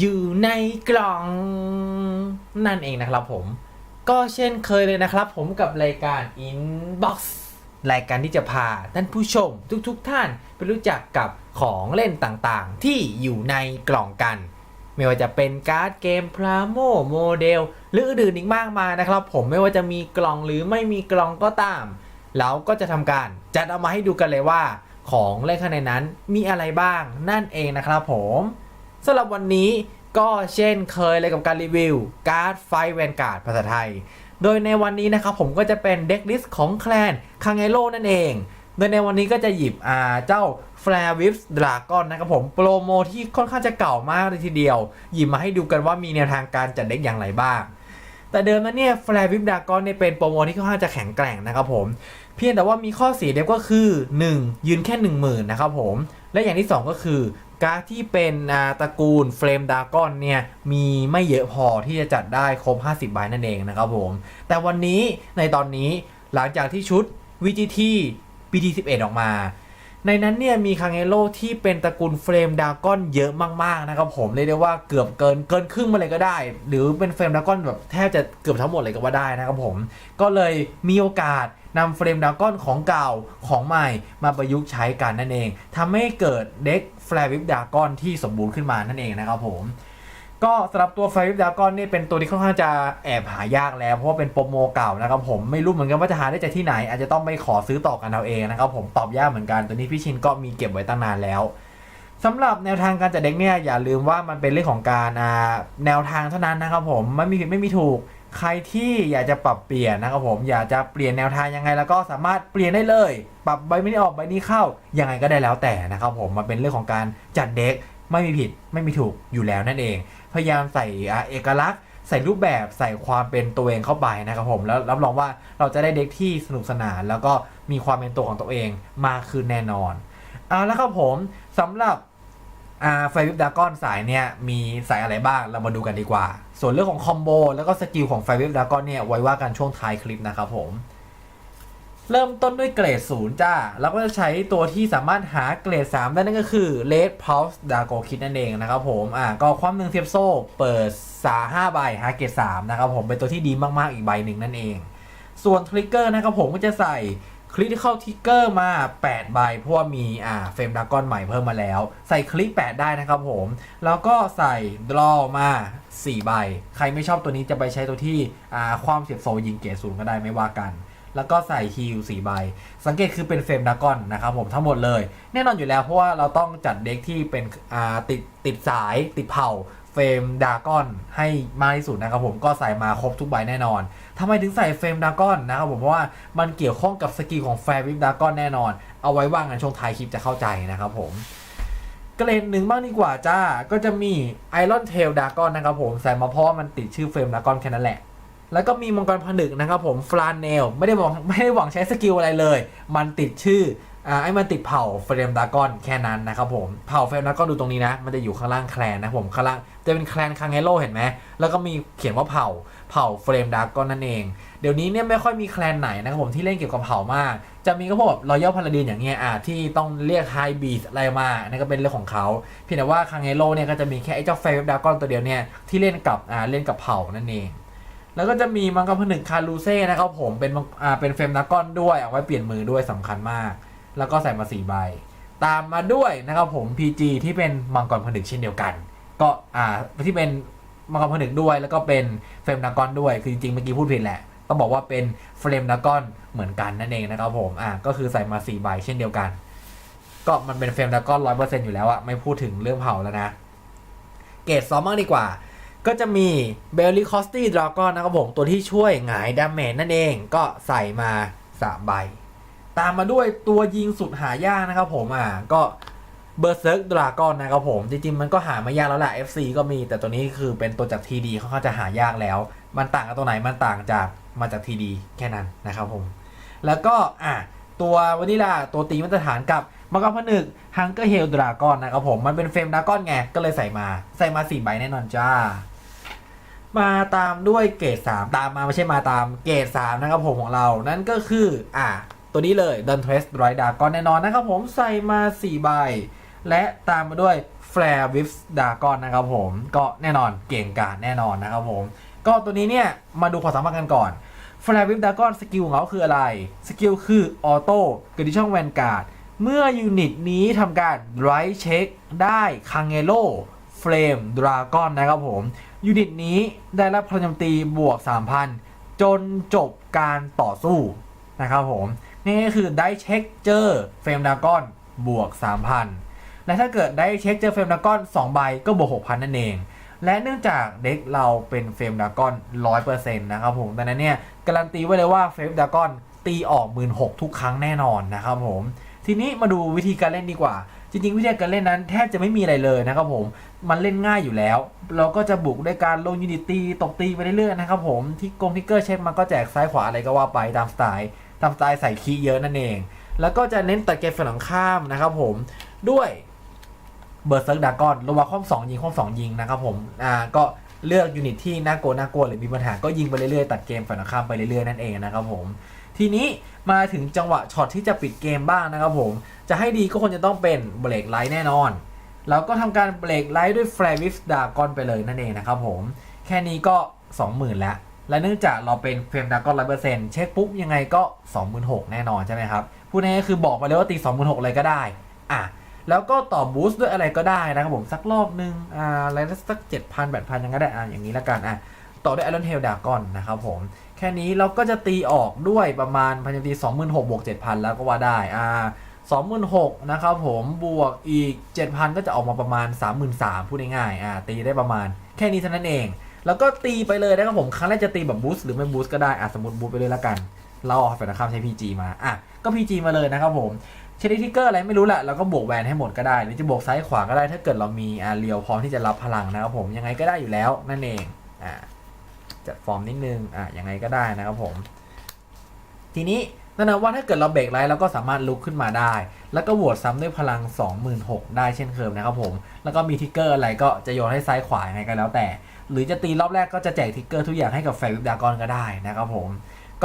อยู่ในกล่องนั่นเองนะครับผม ก็เช่นเคยเลยนะครับผมกับรายการ Inbox รายการที่จะพาท่านผู้ชมทุกๆทท่านไปรู้จักกับของเล่นต่างๆ ที่อยู่ในกล่องกัน ไม่ว่าจะเป็นการ์ดเกมพลาโมโมเดลหรืออื่นอีกมากมายนะครับ ผมไม่ว่าจะมีกล่องหรือไม่มีกล่องก็ตามเราก็จะทำการจัดเอามาให้ดูกันเลยว่า ของเล่นข้างในนั้นมีอะไรบ้างนั่นเองนะครับผม สำหรับวันนี้ก็เช่นเคยเลยกับการรีวิว การ์ดไฟแวนการ์ดภาษาไทย โดยในวันนี้นะครับผมก็จะเป็นเด็กลิสต์ของแคลนคังเอโร่นั่นเอง โดยในวันนี้ก็จะหยิบอ่าเจ้า f l a r e w i f Dragon นะครับผมโปรโมที่ค่อนข้างจะเก่ามากเลยทีเดียว หยิบมาให้ดูกันว่ามีแนวทางการจัดเด็กอย่างไรบ้าง แต่เดิมนั้นเนี่ย f l a r e w i f Dragon เนี่ยเป็นโปรโมที่ค่อนข้างจะแข็งแกร่งนะครับผม เพียงแต่ว่ามีข้อเสียเดียวก็คือ 1. ยืนแค่ 1 0,000นะครับผมและอย่างที่ 2 ก็คือ การดที่เป็นตระกูลเฟรมดากอนเนี่ยมีไม่เยอะพอที่จะจัดได้ครบ 50 ใบนั่นเองนะครับผม แต่วันนี้ในตอนนี้หลังจากที่ชุด VGT BT11 ออกมา ในนั้นเนี่ยมีคังเอโร่ที่เป็นตระกูลเฟรมดากอนเยอะมากๆนะครับผมเรียกได้ว่าเกือบเกินเกินครึ่งมาเลยก็ได้ หรือเป็นเฟรมดากอนแบบแทบจะเกือบทั้งหมดเลยก็ว่าได้นะครับผมก็เลยมีโอกาส นำเฟรมดาก้อนของเก่าของใหม่มาประยุกต์ใช้กันนั่นเองทำให้เกิดเด็กแฟร์วิฟดาก้อนที่สมบูรณ์ขึ้นมานั่นเองนะครับผมก็สำหรับตัวไฟวิฟดากอนนี่เป็นตัวที่ค่อนข้างจะแอบหายากแล้วเพราะว่าเป็นโปรโมเก่านะครับผมไม่รู้เหมือนกันว่าจะหาได้จากที่ไหน อาจจะต้องไปขอซื้อต่อกันเอาเองนะครับผมตอบยากเหมือนกันตัวนี้พี่ชินก็มีเก็บไว้ตั้งนานแล้วสำหรับแนวทางการจัดเด็กเนี่ยอย่าลืมว่ามันเป็นเรื่องของการแนวทางเท่านั้นนะครับผมไม่มีผิดไม่มีถูก ใครที่อยากจะปรับเปลี่ยนนะครับผมอยากจะเปลี่ยนแนวทางยังไง แล้วก็สามารถเปลี่ยนได้เลย ปรับใบนี้ออกใบนี้เข้ายังไงก็ได้แล้วแต่นะครับผมมันเป็นเรื่องของการจัดเด็กไม่มีผิดไม่มีถูกอยู่แล้วนั่นเอง พยายามใส่เอกลักษณ์ใส่รูปแบบใส่ความเป็นตัวเองเข้าไปนะครับผมแล้วรับรองว่าเราจะได้เด็กที่สนุกสนาน แล้วก็มีความเป็นตัวของตัวเองมากขึ้นแน่นอนเอาแล้วครับผมสำหรับไฟวิบดากอนสายเนี่ยมีสายอะไรบ้างเรามาดูกันดีกว่า ส่วนเรื่องของคอมโบแล้วก็สกิลของไฟเวิบดากอนเนี่ยไว้ว่ากันช่วงท้ายคลิปนะครับผม เริ่มต้นด้วยเกรดศูนย์จ้าแล้วก็จะใช้ตัวที่สามารถหาเกรด 3 ได้นั่นก็คือ Red Pulse d a g o Kit นั่นเองนะครับผมอ่าก็ความหนึ่งเทียบโซ่เปิดสา5ใบหาเกรด3นะครับผมเป็นตัวที่ดีมากๆอีกใบหนึ่งนั่นเอง ส่วนทริกเกอร์นะครับผมก็จะใส่ คลิกเข้าทิกเกอร์มา8ใบเพราะว่ามีอ่าเฟรมดากอนใหม่เพิ่มมาแล้ว ใส่คลิก 8 ได้นะครับผม แล้วก็ใส่ดรอมา4ใบ ใครไม่ชอบตัวนี้จะไปใช้ตัวที่อ่าความเสียบโซยิงเกรดศูนย์ก็ได้ไม่ว่ากัน แล้วก็ใส่ฮิล4ใบ สังเกตคือเป็นเฟรมดากอนนะครับผมทั้งหมดเลย แน่นอนอยู่แล้วเพราะว่าเราต้องจัดเด็กที่เป็นอ่าติดติดสายติดเผา เฟรมดากอนให้มากที่สุดนะครับผมก็ใส่มาครบทุกใบแน่นอนทำไมถึงใส่เฟรมดากอนนะครับผมเพราะว่ามันเกี่ยวข้องกับสกิลของแฟร์วิฟดากอนแน่นอน เอาไว้ว่างันช่วงท้ายคลิปจะเข้าใจนะครับผมเกรดหนึ่งบ้างดีกว่าจ้า ก็จะมีไอรอนเทลดากอนนะครับผมใส่มาเพราะว่ามันติดชื่อเฟรมดากอนแค่นั้นแหละ แล้วก็มีมังกรผนึกนะครับผมฟลานเนลไม่ได้หวังไม่ได้หวังใช้สกิลอะไรเลย มันติดชื่อ อ่าไอ้มันติดเผ่าเฟรมดากอนแค่นั้นนะครับผมเผ่าเฟรมดากอนดูตรงนี้นะ มันจะอยู่ข้างล่างแคลนนะผมข้างล่างจะเป็นแคลนคังเฮโร่เห็นไหมแล้วก็มีเขียนว่าเผ่าเผ่าเฟรมดากอนนั่นเองเดี๋ยวนี้เนี่ยไม่ค่อยมีแคลนไหนนะครับผมที่เล่นเกี่ยวกับเผ่ามาก จะมีก็พวกแบบรอยัลพาราดินอย่างเงี้ยอะที่ต้องเรียกไฮบีสอะไรมานั่นก็เป็นเรื่องของเขาเพียงแต่ว่าคังเฮโร่เนี่ยก็จะมีแค่ไอ้เจ้าเฟรมดากอนตัวเดียวเนี่ยที่เล่นกับอ่าเล่นกับเผ่านั่นเองแล้วก็จะมีมังกรผนึกคารูเซ่นะครับผมเป็นอ่าเป็นเฟรมดากอนด้วยเอาไว้เปลี่ยนมือด้วยสำคัญมาก แล้วก็ใส่มาสี่ใบ ตามมาด้วยนะครับผม PG ที่เป็นมังกรผนึกเช่นเดียวกัน ก็อ่าที่เป็นมังกรผนึกด้วย แล้วก็เป็นเฟรมดากอนด้วยคือจริงๆเมื่อกี้พูดผิดแหละต้องบอกว่าเป็นเฟรมดากอนเหมือนกันนั่นเองนะครับผมอ่าก็คือใส่มาสี่ใบเช่นเดียวกัน ก็มันเป็นเฟรมดากอนร้อยเปอร์เซ็นต์อยู่แล้วอะไม่พูดถึงเรื่องเผาแล้วนะเกรดซ้อมมากดีกว่า ก็จะมีเบลลี่คอสตี้ดราก้อนนะครับผม ตัวที่ช่วยหงายดาเมจนั่นเองก็ใส่มาสามใบ ตามมาด้วยตัวยิงสุดหายากนะครับผมอะก็เบอร์เซิร์กดราก้อนนะครับผม จริงๆ มันก็หาไม่ยากแล้วแหละ FC ก็มี แต่ตัวนี้คือเป็นตัวจาก TD เขาจะหายากแล้ว มันต่างกับตัวไหน มันต่างจากมาจาก TD แค่นั้นนะครับผม แล้วก็อะตัววานิลาตัวตีมาตรฐานกับมังกรผนึกฮังเกอร์เฮลดราก้อนนะครับผม มันเป็นเฟรมดราก้อนไง ก็เลยใส่มา ใส่มาสี่ใบแน่นอนจ้า มาตามด้วยเกรด3ตามมาไม่ใช่มาตามเกรด3นะครับผมของเรา นั่นก็คืออะ ตัวนี้เลย d u n t r e s Right Dragon แน่นอนนะครับผมใส่มา4ใบ และตามมาด้วย Flare w i f Dragon นะครับผม ก็แน่นอนเก่งกาจแน่นอนนะครับผม ก็ตัวนี้เนี่ยมาดูความสามารถกันก่อน Flare w i f Dragon สกิลของเขาคืออะไร สกิลคือออโต้เกิดที่ช่องแวนการ์ดเมื่อยูนิตนี้ทำการไรเช็คได้คังเอโ o เฟรมดราก้อนนะครับผม ยูนิตนี้ได้รับพลังโจมตีบวก 3,000 จนจบการต่อสู้นะครับผม นี่ก็คือได้เช็คเจอเฟรมดาก้อนบวก 3,000 และถ้าเกิดได้เช็คเจอเฟรมดาก้อน2ใบก็บวก 6,000 นั่นเอง และเนื่องจากเด็กเราเป็นเฟรมดาก้อน100%นะครับผมดังนั้นเนี่ยการันตีไว้เลยว่าเฟรมดาก้อนตีออก16,000ทุกครั้งแน่นอนนะครับผมทีนี้มาดูวิธีการเล่นดีกว่า จริงๆ วิธีการเล่นนั้นแทบจะไม่มีอะไรเลยนะครับผม มันเล่นง่ายอยู่แล้ว เราก็จะบุกด้วยการลงยูนิตตีตบตีไปเรื่อยๆนะครับผม ที่กงทิกเกอร์เช็คมันก็แจกซ้ายขวาอะไรก็ว่าไปตามสไตล์ ตามสไตล์ใส่คีย์เยอะนั่นเอง แล้วก็จะเน้นตัดเกมฝั่งข้ามนะครับผมด้วยเบอร์เซิร์กดากอนระหว่างข้อม2ยิงข้อม2ยิงนะครับผมอ่าก็เลือกยูนิตที่น่ากลัวน่ากลัวหรือมีปัญหาก็ยิงไปเรื่อยๆตัดเกมฝั่งข้ามไปเรื่อยๆนั่นเองนะครับผมทีนี้มาถึงจังหวะช็อตที่จะปิดเกมบ้างนะครับผม จะให้ดีก็ควรจะต้องเป็นเบรกไลท์แน่นอนเราก็ทำการเบรกไลท์ด้วยแฟร์วิฟดากอนไปเลยนั่นเองนะครับผม แค่นี้ก็ 20,000แล้ว และเนื่องจากเราเป็นเฟรมดากอนร้อยเปอร์เซ็นต์เช็คปุ๊บยังไงก็26,000แน่นอนใช่ไหมครับพูดง่ายๆคือบอกไปเลยว่าตี26,000เลยก็ได้อะแล้วก็ต่อบูสต์ด้วยอะไรก็ได้นะครับผมสักรอบนึงอ่าอะไรสัก7,000 8,000ยังก็ได้อะอย่างนี้ละกันอะต่อด้วยไอรอนเทลดากอนนะครับผมแค่นี้เราก็จะตีออกด้วยประมาณพันตีสองหมื่นหกบวกเจ็ดพันแล้วก็ว่าได้อ่าสองหมื่นหกนะครับผมบวกอีกเจ็ดพันก็จะออกมาประมาณสามหมื่นสามพูดง่ายๆอ่าตีได้ประมาณแค่นี้เท่านั้นเอง แล้วก็ตีไปเลยนะครับผมครั้งแรกจะตีแบบบูสต์หรือไม่บูสต์ก็ได้อะสมมติบูสต์ไปเลยละกัน เราเอาฝ่ายตรงข้ามใช้ PG มาอะก็ PG มาเลยนะครับผมเชนิทิกเกอร์อะไรไม่รู้แหละเราก็บวกแวนให้หมดก็ได้ หรือจะบวกซ้ายขวาก็ได้ถ้าเกิดเรามีอ่าเรียวพร้อมที่จะรับพลังนะครับผมยังไงก็ได้อยู่แล้วนั่นเองอ่าจัดฟอร์มนิดนึงอะยังไงก็ได้นะครับผม ทีนี้นั่นนะว่าถ้าเกิดเราเบรกไลท์เราก็สามารถลุกขึ้นมาได้ แล้วก็โหวตซ้ำด้วยพลัง 26,000 ได้เช่นเคยนะครับผม แล้วก็มีทิกเกอร์อะไรก็จะโยนให้ซ้ายขวายังไงก็แล้วแต่ หรือจะตีรอบแรกก็จะแจกทิกเกอร์ทุกอย่างให้กับแฟร์วิบดากอนก็ได้นะครับผม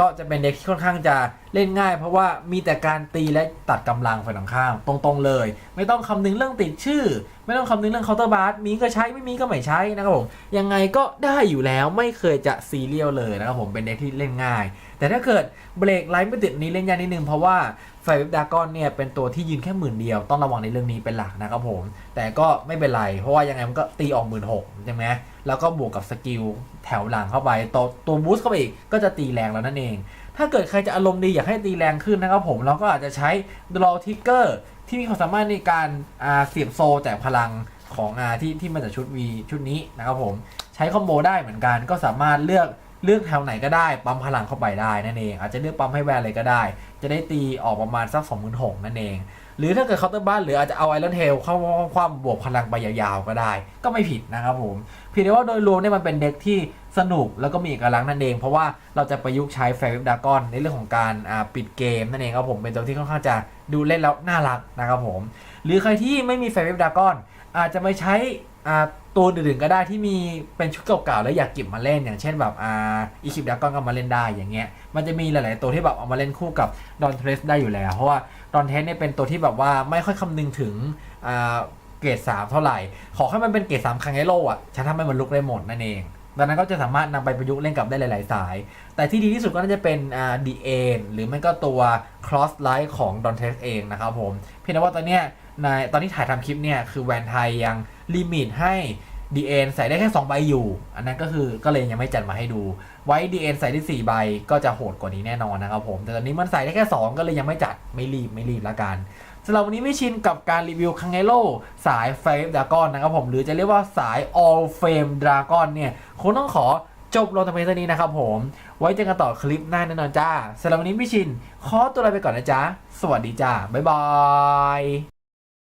ก็จะเป็นเด็กที่ค่อนข้างจะเล่นง่าย เพราะว่ามีแต่การตีและตัดกำลังฝ่ายตรงข้ามตรงๆเลย ไม่ต้องคำนึงเรื่องติดชื่อ ไม่ต้องคำนึงเรื่องเคาน์เตอร์บาร์มีก็ใช้ไม่มีก็ไม่ใช้นะครับผมยังไงก็ได้อยู่แล้วไม่เคยจะซีเรียลเลยนะครับผมเป็นเด็กที่เล่นง่าย แต่ถ้าเกิดเบรกไลท์ไม่ติดนี้เล่นยากนิดนึงเพราะว่าไฟวิบดากอนเนี่ยเป็นตัวที่ยืนแค่หมื่นเดียวต้องระวังในเรื่องนี้เป็นหลักนะครับผม แต่ก็ไม่เป็นไร เพราะว่ายังไงมันก็ตีออกหมื่นหกใช่ไหม แล้วก็บวกกับสกิลแถวหลังเข้าไปตัวตัวบูสต์เข้าไปอีกก็จะตีแรงแล้วนั่นเอง ถ้าเกิดใครจะอารมณ์ดีอยากให้ตีแรงขึ้นนะครับผมเราก็อาจจะใช้ draw trigger ที่มีความสามารถในการอาเสียบโซแจกพลังของอาที่ที่มาจากชุด V ชุดนี้นะครับผมใช้คอมโบได้เหมือนกัน ก็สามารถเลือกเลือกแถวไหนก็ได้ ปั๊มพลังเข้าไปได้นั่นเอง อาจจะเลือกปั๊มให้แวนเลยก็ได้ จะได้ตีออกประมาณสัก2 6 0 0 0นั่นเอง หรือถ้าเกิดเคาน์เตอร์บ้านหรืออาจจะเอาไอรอนเทลเข้าความบวกพลังไปยาวๆก็ได้ ก็ไม่ผิดนะครับผมเพียงแต่ว่าโดยรวมเนี่ยมันเป็นเด็กที่สนุกแล้วก็มีเอกลักษณ์นั่นเอง เพราะว่าเราจะประยุกต์ใช้แฟร์วิบดากอนในเรื่องของการปิดเกมนั่นเองครับผมเป็นตัวที่ค่อนข้างจะดูเล่นแล้วน่ารักนะครับผม หรือใครที่ไม่มีแฟร์วิบดากอนอาจจะไม่ใช้ อ่าตัวอื่นๆก็ได้ที่มีเป็นชุดเก่าๆแล้วอยากเก็บมาเล่นอย่างเช่นแบบอ่าอีคิปดากอนก็มาเล่นได้อย่างเงี้ยมันจะมีหลายๆตัวที่แบบเอามาเล่นคู่กับดอนเทสได้อยู่แล้ว เพราะว่าดอนเทสเนี่ยเป็นตัวที่แบบว่าไม่ค่อยคำนึงถึงอ่าเกรดสามเท่าไหร่ ขอให้มันเป็นเกรดสามคังไอโลอะฉันทำให้มันลุกได้หมดนั่นเองดังนั้นก็จะสามารถนำไปประยุกต์เล่นกับได้หลาย ๆ สาย แต่ที่ดีที่สุดก็น่าจะเป็นอ่าดีเอ็นหรือไม่ก็ตัว cross light ของ d o n t e x เองนะครับผม เพียงแต่ว่าตอนเนี้ย ในตอนที่ถ่ายทำคลิปเนี่ยคือแวนไทยยังลิมิตให้ดีเอ็นใส่ได้แค่2ใบอยู่ อันนั้นก็คือก็เลยยังไม่จัดมาให้ดู ไว้ดีเอ็นใส่ได้4ใบก็จะโหดกว่านี้แน่นอนนะครับผม แต่ตอนนี้มันใส่ได้แค่ 2 ก็เลยยังไม่จัดไม่รีบไม่รีบละกันสำหรับวันนี้ไม่ชินกับการรีวิวคังเอโลสายเฟรมดากอนนะครับผมหรือจะเรียกว่าสาย all frame dragon เนี่ยคงต้องขอจบลงทำเพลงนี้นะครับผม ไว้เจอกันต่อคลิปหน้าแน่นอนจ้าสำหรับวันนี้ไม่ชินขอตัวลาไปก่อนนะจ๊ะ สวัสดีจ้า บ๊ายบาย